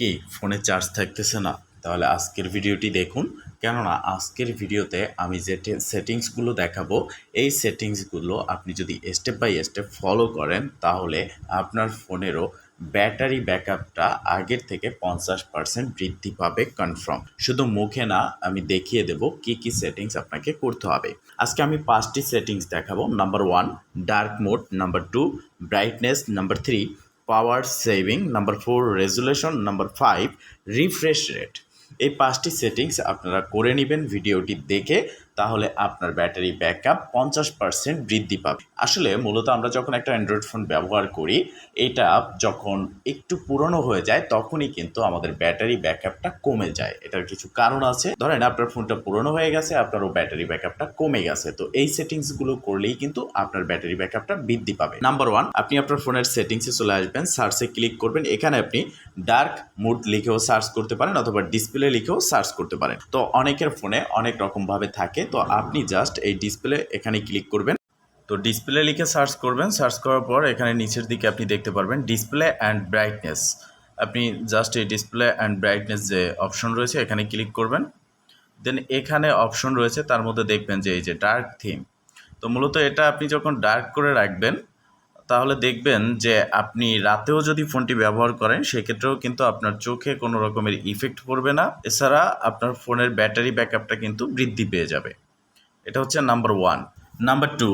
কি? ফোনে চার্জ থাকতেছে না। তাহলে আজকের ভিডিওটি দেখুন। কেননা আজকের ভিডিওতে আমি যে সেটিংসগুলো দেখাবো, এই সেটিংসগুলো আপনি যদি স্টেপ বাই স্টেপ ফলো করেন, তাহলে আপনার ফোনেরও ব্যাটারি ব্যাকআপটা আগের থেকে পঞ্চাশ পার্সেন্ট বৃদ্ধি পাবে কনফার্ম শুধু মুখে না, আমি দেখিয়ে দেব কি কি সেটিংস আপনাকে করতে হবে। আজকে আমি পাঁচটি সেটিংস দেখাবো। Number one dark mode number two brightness number three power saving number four resolution number five refresh rate এই পাঁচটি সেটিংস আপনারা করে নেবেন, ভিডিওটি দেখে তাহলে আপনার ব্যাটারি ব্যাকআপ পঞ্চাশ পার্সেন্ট বৃদ্ধি পাবে। আসলে মূলত আমরা যখন একটা অ্যান্ড্রয়েড ফোন ব্যবহার করি, এটা যখন একটু পুরনো হয়ে যায়, তখনই কিন্তু আমাদের ব্যাটারি ব্যাকআপটা কমে যায়। এটার কিছু কারণ আছে। ধরেন আপনার ফোনটা পুরনো হয়ে গেছে, আপনারও ব্যাটারি ব্যাকআপটা কমে গেছে। তো এই সেটিংসগুলো করলেই কিন্তু আপনার ব্যাটারি ব্যাকআপটা বৃদ্ধি পাবে। নাম্বার ওয়ান, আপনি আপনার ফোনের সেটিংসে চলে আসবেন, সার্চে ক্লিক করবেন। এখানে আপনি ডার্ক মুড লিখেও সার্চ করতে পারেন অথবা ডিসপ্লে লিখেও সার্চ করতে পারেন। তো অনেকের ফোনে অনেক রকমভাবে থাকে তো আপনি জাস্ট এই ডিসপ্লে এখানে ক্লিক করবেন। তো ডিসপ্লে লিখে সার্চ করবেন। সার্চ করার পর এখানে নিচের দিকে আপনি দেখতে পারবেন ডিসপ্লে অ্যান্ড ব্রাইটনেস আপনি জাস্ট এই ডিসপ্লে অ্যান্ড ব্রাইটনেস যে অপশন রয়েছে, এখানে ক্লিক করবেন। দেন এখানে অপশন রয়েছে, তার মধ্যে দেখবেন যে এই যে ডার্ক থিম তো মূলত এটা আপনি যখন ডার্ক করে রাখবেন তাহলে দেখবেন যে আপনি রাতেও যদি ফোনটি ব্যবহার করেন, সেক্ষেত্রেও কিন্তু আপনার চোখে কোনো রকমের ইফেক্ট পড়বে না। এছাড়া আপনার ফোনের ব্যাটারি ব্যাকআপটা কিন্তু বৃদ্ধি পেয়ে যাবে। এটা হচ্ছে number one number two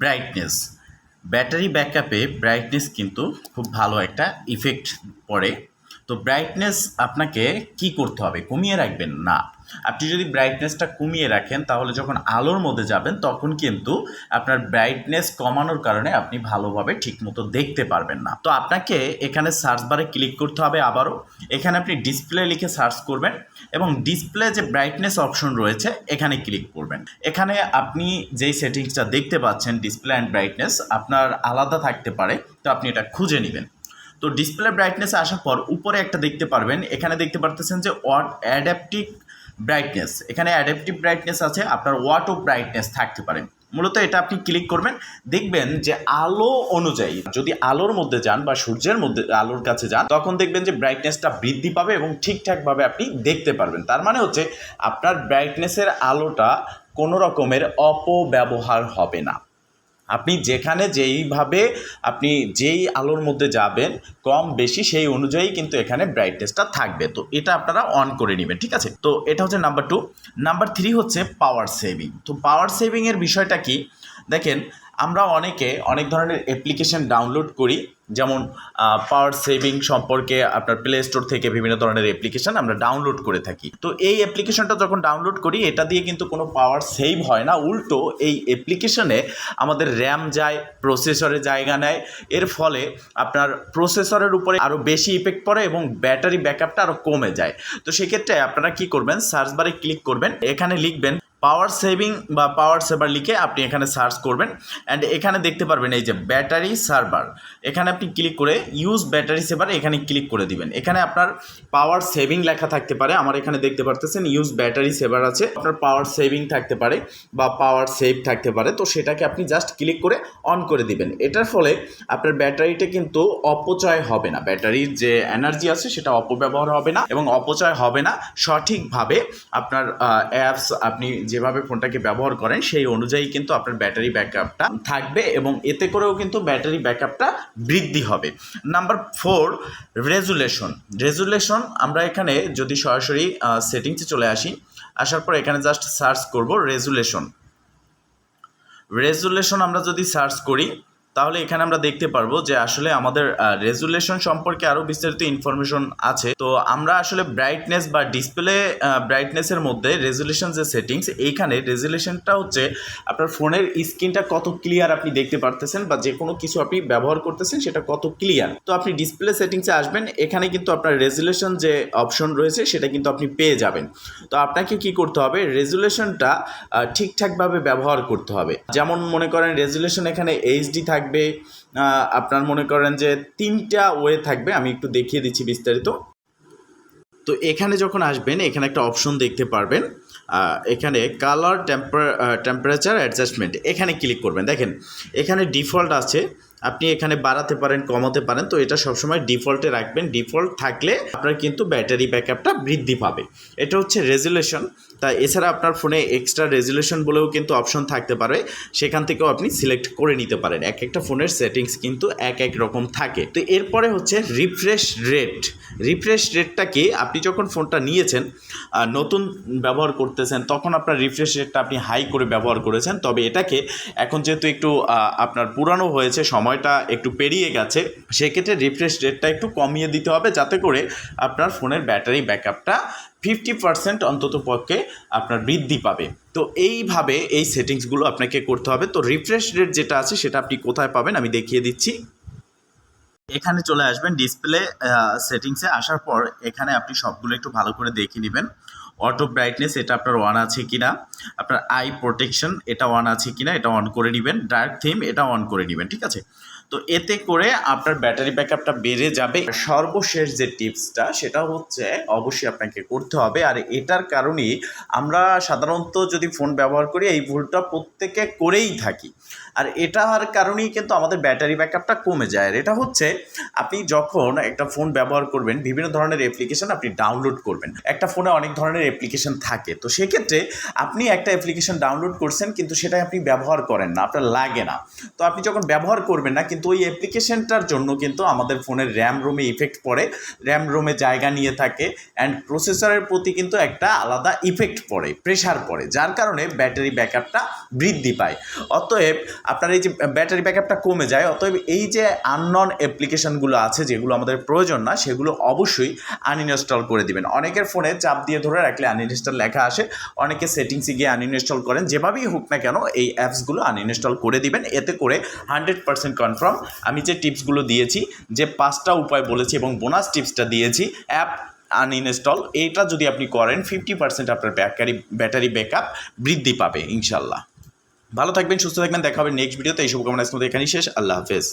brightness battery ব্যাকআপে brightness কিন্তু খুব ভালো একটা ইফেক্ট পড়ে। তো ব্রাইটনেস আপনাকে কি করতে হবে? কমিয়ে রাখবেন না। আপনি যদি ব্রাইটনেসটা কমিয়ে রাখেন, তাহলে যখন আলোর মধ্যে যাবেন, তখন কিন্তু আপনার ব্রাইটনেস কমানোর কারণে আপনি ভালোভাবে ঠিকমতো দেখতে পারবেন না। তো আপনাকে এখানে সার্চ বারে ক্লিক করতে হবে আবারও। এখানে আপনি ডিসপ্লে লিখে সার্চ করবেন এবং ডিসপ্লে যে ব্রাইটনেস অপশন রয়েছে, এখানে ক্লিক করবেন। এখানে আপনি যেই সেটিংসটা দেখতে পাচ্ছেন ডিসপ্লে অ্যান্ড ব্রাইটনেস আপনার আলাদা থাকতে পারে, তো আপনি এটা খুঁজে নেবেন। তো ডিসপ্লে ব্রাইটনেসে আসার পর উপরে একটা দেখতে পারবেন। এখানে দেখতে পারতেছেন যে ওয়াট অ্যাডাপটিভ ব্রাইটনেস এখানে অ্যাডাপটিভ ব্রাইটনেস আছে, আপনার ওয়াট ব্রাইটনেস থাকতে পারে। মূলত এটা আপনি ক্লিক করবেন, দেখবেন যে আলো অনুযায়ী, যদি আলোর মধ্যে যান বা সূর্যের মধ্যে, আলোর কাছে যান, তখন দেখবেন যে ব্রাইটনেসটা বৃদ্ধি পাবে এবং ঠিকঠাকভাবে আপনি দেখতে পারবেন। তার মানে হচ্ছে, আপনার ব্রাইটনেসের আলোটা কোনো রকমের অপব্যবহার হবে না। আপনি যেখানে যেইভাবে আপনি যেই আলোর মধ্যে যাবেন, কম বেশি সেই অনুযায়ী কিন্তু এখানে ব্রাইটনেসটা থাকবে। তো এটা আপনারা অন করে নেবেন, ঠিক আছে? তো এটা হচ্ছে নাম্বার টু নাম্বার থ্রি হচ্ছে পাওয়ার সেভিং তো পাওয়ার সেভিংয়ের বিষয়টা কি? দেখেন আমরা অনেকে অনেক ধরনের অ্যাপ্লিকেশন ডাউনলোড করি, যেমন পাওয়ার সেভিং সম্পর্কে আপনার প্লে স্টোর থেকে বিভিন্ন ধরনের অ্যাপ্লিকেশান আমরা ডাউনলোড করে থাকি। তো এই অ্যাপ্লিকেশনটা যখন ডাউনলোড করি, এটা দিয়ে কিন্তু কোনো পাওয়ার সেভ হয় না, উল্টো এই অ্যাপ্লিকেশানে আমাদের র্যাম যায় প্রসেসরে জায়গা নেয়, এর ফলে আপনার প্রসেসরের উপরে আরও বেশি ইফেক্ট পড়ে এবং ব্যাটারি ব্যাকআপটা আরও কমে যায়। তো সেক্ষেত্রে আপনারা কি করবেন সার্চ বারে ক্লিক করবেন, এখানে লিখবেন পাওয়ার সেভিং বা পাওয়ার সেভার লিখে আপনি এখানে সার্চ করবেন অ্যান্ড এখানে দেখতে পারবেন এই যে ব্যাটারি সার্ভার এখানে আপনি ক্লিক করে ইউজ ব্যাটারি সেভার এখানে ক্লিক করে দিবেন। এখানে আপনার পাওয়ার সেভিং লেখা থাকতে পারে। আমার এখানে দেখতে পারতেছেন ইউজ ব্যাটারি সেভার আছে। আপনার পাওয়ার সেভিং থাকতে পারে বা পাওয়ার সেভ থাকতে পারে। তো সেটাকে আপনি জাস্ট ক্লিক করে অন করে দিবেন। এটার ফলে আপনার ব্যাটারিটা কিন্তু অপচয় হবে না। ব্যাটারির যে এনার্জি আছে সেটা অপব্যবহার হবে না এবং অপচয় হবে না। সঠিকভাবে আপনার অ্যাপস আপনি যেভাবে ফোনটাকে ব্যবহার করেন, সেই অনুযায়ী কিন্তু আপনার ব্যাটারি ব্যাকআপটা থাকবে এবং এতে করেও কিন্তু ব্যাটারি ব্যাকআপটা বৃদ্ধি হবে। Number four, resolution. রেজুলেশন আমরা এখানে যদি সরাসরি সেটিংসে চলে আসি, আসার পর এখানে জাস্ট সার্চ করব রেজুলেশন। রেজুলেশন আমরা যদি সার্চ করি তাহলে এখানে আমরা দেখতে পারব যে আসলে আমাদের রেজুলেশন সম্পর্কে আরও বিস্তারিত ইনফরমেশন আছে। তো আমরা আসলে ব্রাইটনেস বা ডিসপ্লে ব্রাইটনেসের মধ্যে রেজুলেশন যে সেটিংস এইখানে রেজুলেশনটা হচ্ছে আপনার ফোনের স্ক্রিনটা কত ক্লিয়ার আপনি দেখতে পারতেছেন বা যে কোনো কিছু আপনি ব্যবহার করতেছেন সেটা কত ক্লিয়ার তো আপনি ডিসপ্লে সেটিংসে আসবেন, এখানে কিন্তু আপনার রেজুলেশন যে অপশন রয়েছে সেটা কিন্তু আপনি পেয়ে যাবেন। তো আপনাকে কি করতে হবে? রেজুলেশনটা ঠিকঠাকভাবে ব্যবহার করতে হবে। যেমন মনে করেন রেজুলেশন এখানে এইচডি থাকবে আপনার মনে করেন যে তিনটা ওয়ে থাকবে, আমি একটু দেখিয়ে দিচ্ছি বিস্তারিত। তো এখানে যখন আসবেন, এখানে একটা অপশন দেখতে পারবেন এখানে কালার টেম্পার টেম্পারেচার অ্যাডজাস্টমেন্ট এখানে ক্লিক করবেন। দেখেন, এখানে ডিফল্ট আছে, আপনি এখানে বাড়াতে পারেন, কমাতে পারেন, তো এটা সবসময় ডিফল্টে রাখবেন। ডিফল্ট থাকলে আপনার কিন্তু ব্যাটারি ব্যাকআপটা বৃদ্ধি পাবে। এটা হচ্ছে রেজুলেশন তা এছাড়া আপনার ফোনে এক্সট্রা রেজুলেশন বলেও কিন্তু অপশন থাকতে পারে। সেখান থেকেও আপনি সিলেক্ট করে নিতে পারেন। এক একটা ফোনের সেটিংস কিন্তু এক এক রকম থাকে। তো এরপরে হচ্ছে রিফ্রেশ রেট রিফ্রেশ রেটটা কি? আপনি যখন ফোনটা নিয়েছেন নতুন ব্যবহার করতেছেন, তখন আপনার রিফ্রেশ রেটটা আপনি হাই করে ব্যবহার করেছেন। তবে এটাকে এখন যেহেতু একটু আপনার পুরানো হয়েছে, সময়টা একটু পেরিয়ে গেছে, সেক্ষেত্রে রিফ্রেশ রেটটা একটু কমিয়ে দিতে হবে। যাতে করে আপনার ফোনের ব্যাটারি ব্যাকআপটা ফিফটি পার্সেন্ট অন্তত পক্ষে আপনার বৃদ্ধি পাবে। তো এইভাবে এই সেটিংসগুলো আপনাকে করতে হবে। তো রিফ্রেশ রেট যেটা আছে সেটা আপনি কোথায় পাবেন আমি দেখিয়ে দিচ্ছি। এখানে চলে আসবেন ডিসপ্লে সেটিংসে আসার পর এখানে আপনি সবগুলো একটু ভালো করে দেখে নেবেন। অটো ব্রাইটনেস এটা আপনার অন আছে কিনা? আপনার আই প্রোটেকশন এটা অন আছে কি না এটা অন করে নেবেন। ডার্ক থিম এটা অন করে নেবেন, ঠিক আছে? তো এতে করে আপনার ব্যাটারি ব্যাকআপটা বেড়ে যাবে। সর্বশেষ যে টিপসটা, সেটা হচ্ছে অবশ্যই আপনাকে করতে হবে। আর এটার কারণেই আমরা সাধারণত যদি ফোন ব্যবহার করি, এই ভুলটা প্রত্যেকে করেই থাকি। আর এটার কারণেই কিন্তু আমাদের ব্যাটারি ব্যাকআপটা কমে যায়। আর এটা হচ্ছে, আপনি যখন একটা ফোন ব্যবহার করবেন, বিভিন্ন ধরনের অ্যাপ্লিকেশন আপনি ডাউনলোড করবেন। একটা ফোনে অনেক ধরনের অ্যাপ্লিকেশন থাকে। তো সেক্ষেত্রে আপনি একটা অ্যাপ্লিকেশন ডাউনলোড করছেন, কিন্তু সেটা আপনি ব্যবহার করেন না। আপনার লাগে না। তো আপনি যখন ব্যবহার করবেন না, কিন্তু ওই অ্যাপ্লিকেশনটার জন্য কিন্তু আমাদের ফোনের র্যাম রোমে ইফেক্ট পড়ে। র্যাম রোমে জায়গা নিয়ে থাকে অ্যান্ড প্রসেসরের প্রতি কিন্তু একটা আলাদা ইফেক্ট পড়ে প্রেশার পড়ে, যার কারণে ব্যাটারি ব্যাকআপটা বৃদ্ধি পায়। অতএব আপনার এই যে ব্যাটারি ব্যাকআপটা কমে যায়, অতএব এই যে আননন অ্যাপ্লিকেশনগুলো আছে যেগুলো আমাদের প্রয়োজন না, সেগুলো অবশ্যই আনইনস্টল করে দিবেন। অনেকের ফোনে চাপ দিয়ে ধরে রাখলে আনইনস্টল লেখা আসে, অনেকে সেটিংসে গিয়ে আনইনস্টল করেন, যেভাবেই হোক না কেন এই অ্যাপসগুলো আনইনস্টল করে দিবেন, এতে করে হান্ড্রেড পার্সেন্ট কনফার্ম আমি যে টিপসগুলো দিয়েছি, যে পাঁচটা উপায় বলেছি এবং বোনাস টিপসটা দিয়েছি অ্যাপ আনইনস্টল এইটা যদি আপনি করেন ফিফটি পার্সেন্ট আপনার ব্যাটারি ব্যাটারি ব্যাকআপ বৃদ্ধি পাবে, ইনশাল্লাহ। ভালো থাকবেন, সুস্থ থাকবেন, দেখা হবে নেক্সট ভিডিওতে এই শুভকামনা এখানেই শেষ, আল্লাহ হাফেজ।